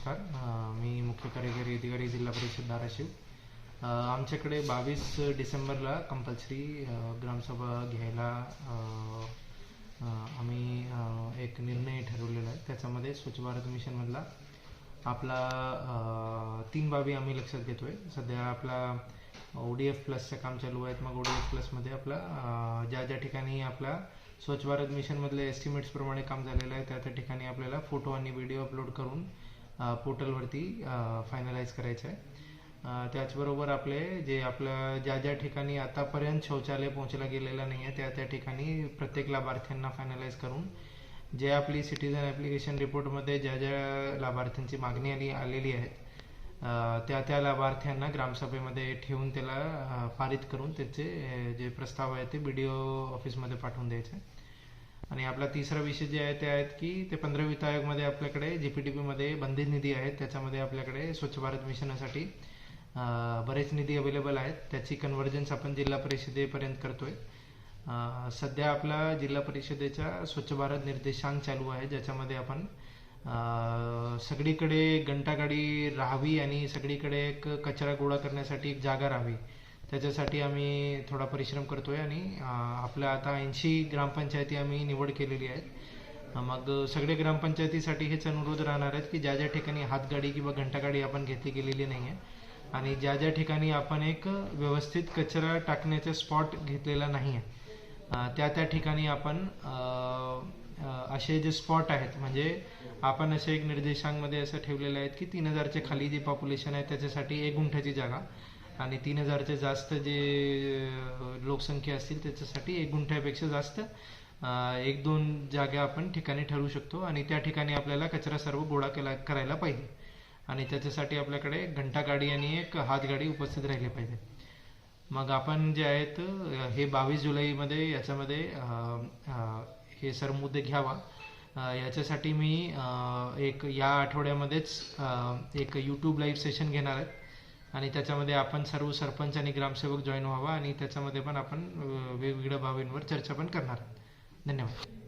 नमस्कार. मी मुख्य कार्यकारी अधिकारी जिल्हा परिषद धाराशिव. आमच्याकडे बावीस डिसेंबरला कंपल्सरी ग्रामसभा घ्यायला आम्ही एक निर्णय ठरवलेला आहे. त्याच्यामध्ये स्वच्छ भारत मिशनमधला आपला तीन बाबी आम्ही लक्षात घेतोय. सध्या आपला ओ डी एफ प्लसचं काम चालू आहे मग ओ डी एफ प्लसमध्ये आपला ज्या ज्या ठिकाणी आपला स्वच्छ भारत मिशनमधले एस्टिमेट्सप्रमाणे काम झालेलं आहे त्या त्या ठिकाणी आपल्याला फोटो आणि व्हिडिओ अपलोड करून पोर्टलवरती फायनलाइज करायचं आहे. त्याचबरोबर आपले जे आपलं ज्या ज्या ठिकाणी आतापर्यंत शौचालय पोहोचला गेलेलं नाही आहे त्या त्या ठिकाणी प्रत्येक लाभार्थ्यांना फायनलाइज करून जे आपली सिटीजन ॲप्लिकेशन रिपोर्टमध्ये ज्या ज्या लाभार्थ्यांची मागणी आली आलेली आहे त्या त्या लाभार्थ्यांना ग्रामसभेमध्ये ठेवून त्याला पारित करून त्याचे जे प्रस्ताव आहे ते बी डी ओ ऑफिसमध्ये पाठवून द्यायचे. आणि आपला तिसरा विषय जे आहे ते आहेत की ते पंधरा वित्त आयोगमध्ये आपल्याकडे जी पी टी पीमध्ये बंधित निधी आहेत. त्याच्यामध्ये आपल्याकडे स्वच्छ भारत मिशनासाठी बरेच निधी अवेलेबल आहेत. त्याची कन्व्हर्जन्स आपण जिल्हा परिषदेपर्यंत करतोय. सध्या आपला जिल्हा परिषदेचा स्वच्छ भारत निर्देशांक चालू आहे. ज्याच्यामध्ये आपण सगळीकडे घंटागाडी राहावी आणि सगळीकडे एक कचरा गोळा करण्यासाठी एक जागा राहावी. त्याच्यासाठी आम्ही थोडा परिश्रम करतोय आणि आपल्या आता ऐंशी ग्रामपंचायती आम्ही निवड केलेली आहेत. मग सगळे ग्रामपंचायतीसाठी हेच अनुरोध राहणार आहेत की ज्या ज्या ठिकाणी हातगाडी किंवा घंटागाडी आपण घेतली गेलेली नाही आहे आणि ज्या ज्या ठिकाणी आपण एक व्यवस्थित कचरा टाकण्याचा स्पॉट घेतलेला नाही आहे त्या त्या ठिकाणी आपण असे जे स्पॉट आहेत म्हणजे आपण असे एक निर्देशांमध्ये असं ठेवलेलं आहेत की तीन हजारच्या खाली जे पॉप्युलेशन आहे त्याच्यासाठी एक गुंठ्याची जागा आणि तीन हजारचे जास्त जे लोकसंख्या असतील त्याच्यासाठी एक गुंठ्यापेक्षा जास्त एक दोन जागा आपण ठिकाणी ठरवू शकतो आणि त्या ठिकाणी आपल्याला कचरा सर्व गोळा केला करायला पाहिजे. आणि त्याच्यासाठी आपल्याकडे घंटागाडी आणि एक हातगाडी उपस्थित राहिली पाहिजे. मग आपण जे आहेत हे बावीस जुलैमध्ये याच्यामध्ये हे सर्व मुद्दे घ्यावा. याच्यासाठी मी एक या आठवड्यामध्येच एक यूट्यूब लाईव्ह सेशन घेणार आहे. आणि त्याच्यामध्ये आपण सर्व सरपंच आणि ग्रामसेवक जॉईन व्हावा आणि त्याच्यामध्ये पण आपण वेगवेगळ्या बाबींवर चर्चा पण करणार. आहोत धन्यवाद.